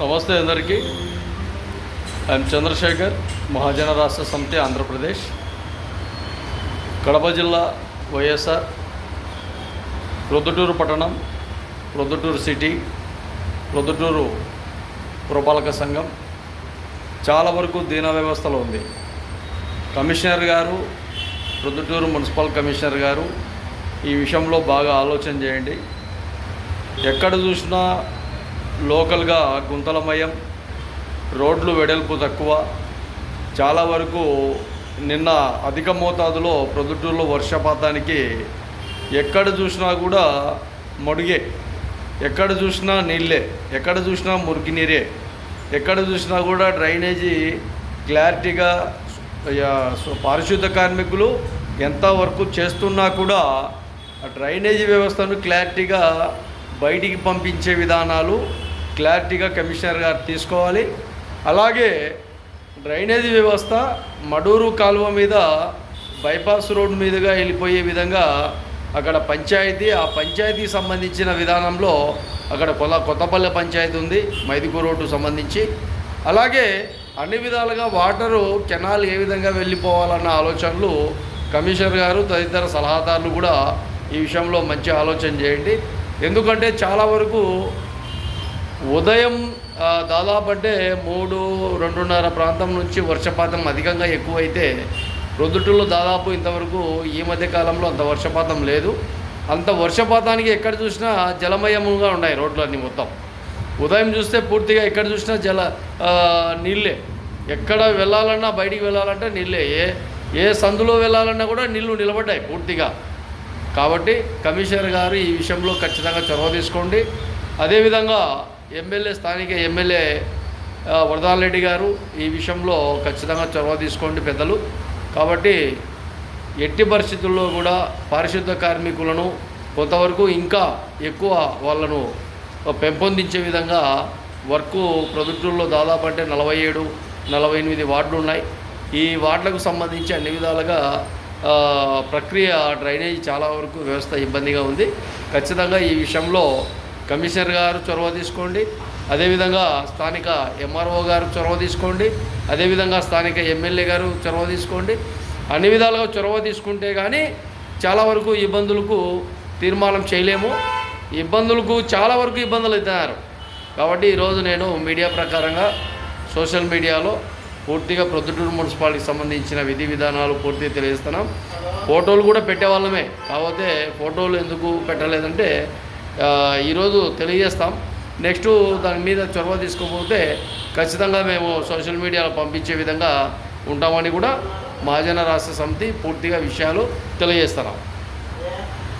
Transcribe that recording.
నమస్తే అందరికీ. ఐఎమ్ చంద్రశేఖర్ మహాజన రాష్ట్ర సమితి ఆంధ్రప్రదేశ్. కడప జిల్లా వైఎస్ఆర్ ప్రొద్దుటూరు పట్టణం ప్రొద్దుటూరు సిటీ ప్రొద్దుటూరు పురపాలక సంఘం. చాలా వరకు దీన వ్యవస్థలో ఉంది. కమిషనర్ గారు ప్రొద్దుటూరు మున్సిపల్ కమిషనర్ గారు ఈ విషయంలో బాగా ఆలోచన చేయండి. ఎక్కడ చూసినా లోకల్గా గుంతలమయం రోడ్లు వెడల్పు తక్కువ. చాలా వరకు నిన్న అధిక మోతాదులో ప్రొద్దుటూరులో వర్షపాతానికి ఎక్కడ చూసినా కూడా మడుగే. ఎక్కడ చూసినా నీళ్ళే. ఎక్కడ చూసినా మురికి నీరే. ఎక్కడ చూసినా కూడా డ్రైనేజీ క్లారిటీగా పారిశుద్ధ కార్మికులు ఎంత వర్క్ చేస్తున్నా కూడా డ్రైనేజీ వ్యవస్థను క్లారిటీగా బయటికి పంపించే విధానాలు క్లారిటీగా కమిషనర్ గారు తీసుకోవాలి. అలాగే డ్రైనేజీ వ్యవస్థ మడూరు కాలువ మీద బైపాస్ రోడ్ మీదుగా వెళ్ళిపోయే విధంగా అక్కడ పంచాయతీ ఆ పంచాయతీకి సంబంధించిన విధానంలో అక్కడ కొల కొత్తపల్లె పంచాయతీ ఉంది మైదుకూరు రోడ్డు సంబంధించి. అలాగే అన్ని విధాలుగా వాటరు కెనాల్ ఏ విధంగా వెళ్ళిపోవాలన్న ఆలోచనలు కమిషనర్ గారు తదితర సలహాదారులు కూడా ఈ విషయంలో మంచి ఆలోచన చేయండి. ఎందుకంటే చాలా వరకు ఉదయం దాదాపు అంటే మూడు రెండున్నర ప్రాంతం నుంచి వర్షపాతం అధికంగా ఎక్కువైతే ప్రొద్దుటూరులో దాదాపు ఇంతవరకు ఈ మధ్య కాలంలో అంత వర్షపాతం లేదు. అంత వర్షపాతానికి ఎక్కడ చూసినా జలమయముగా ఉన్నాయి రోడ్లన్నీ మొత్తం. ఉదయం చూస్తే పూర్తిగా ఎక్కడ చూసినా జల నీళ్ళే. ఎక్కడ వెళ్ళాలన్నా బయటికి వెళ్ళాలంటే నీళ్ళే. ఏ ఏ సందులో వెళ్ళాలన్నా కూడా నీళ్ళు నిలబడ్డాయి పూర్తిగా. కాబట్టి కమిషనర్ గారు ఈ విషయంలో ఖచ్చితంగా చొరవ తీసుకోండి. అదేవిధంగా ఎమ్మెల్యే స్థానిక ఎమ్మెల్యే ఆ, వరదాల రెడ్డి గారు ఈ విషయంలో ఖచ్చితంగా చొరవ తీసుకోండి పెద్దలు. కాబట్టి ఎట్టి పరిస్థితుల్లో కూడా పారిశుద్ధ కార్మికులను కొంతవరకు ఇంకా ఎక్కువ వాళ్ళను పెంపొందించే విధంగా వర్క్ ప్రొద్దుటూరులో దాదాపు అంటే నలభై ఏడు నలభై ఎనిమిది వార్డులు ఉన్నాయి. ఈ వార్డులకు సంబంధించి అన్ని విధాలుగా ప్రక్రియ డ్రైనేజ్ చాలా వరకు వ్యవస్థ ఇబ్బందిగా ఉంది. ఖచ్చితంగా ఈ విషయంలో కమిషనర్ గారు చొరవ తీసుకోండి. అదేవిధంగా స్థానిక ఎంఆర్ఓ గారు చొరవ తీసుకోండి. అదేవిధంగా స్థానిక ఎమ్మెల్యే గారు చొరవ తీసుకోండి. అన్ని విధాలుగా చొరవ తీసుకుంటే కానీ చాలా వరకు ఇబ్బందులకు తీర్మానం చేయలేము. ఇబ్బందులకు చాలా వరకు ఇబ్బందులు అవుతున్నారు. కాబట్టి ఈరోజు నేను మీడియా ప్రకారంగా సోషల్ మీడియాలో పూర్తిగా ప్రొద్దుటూరు మున్సిపాలిటీకి సంబంధించిన విధి విధానాలు పూర్తిగా తెలియజేస్తున్నాం. ఫోటోలు కూడా పెట్టేవాళ్ళమే. కాకపోతే ఫోటోలు ఎందుకు పెట్టలేదంటే ఈరోజు తెలియజేస్తాం. నెక్స్ట్ దాని మీద చొరవ తీసుకోకపోతే ఖచ్చితంగా మేము సోషల్ మీడియాలో పంపించే విధంగా ఉంటామని కూడా మహాజన రాష్ట్ర సమితి పూర్తిగా విషయాలు తెలియజేస్తున్నాం.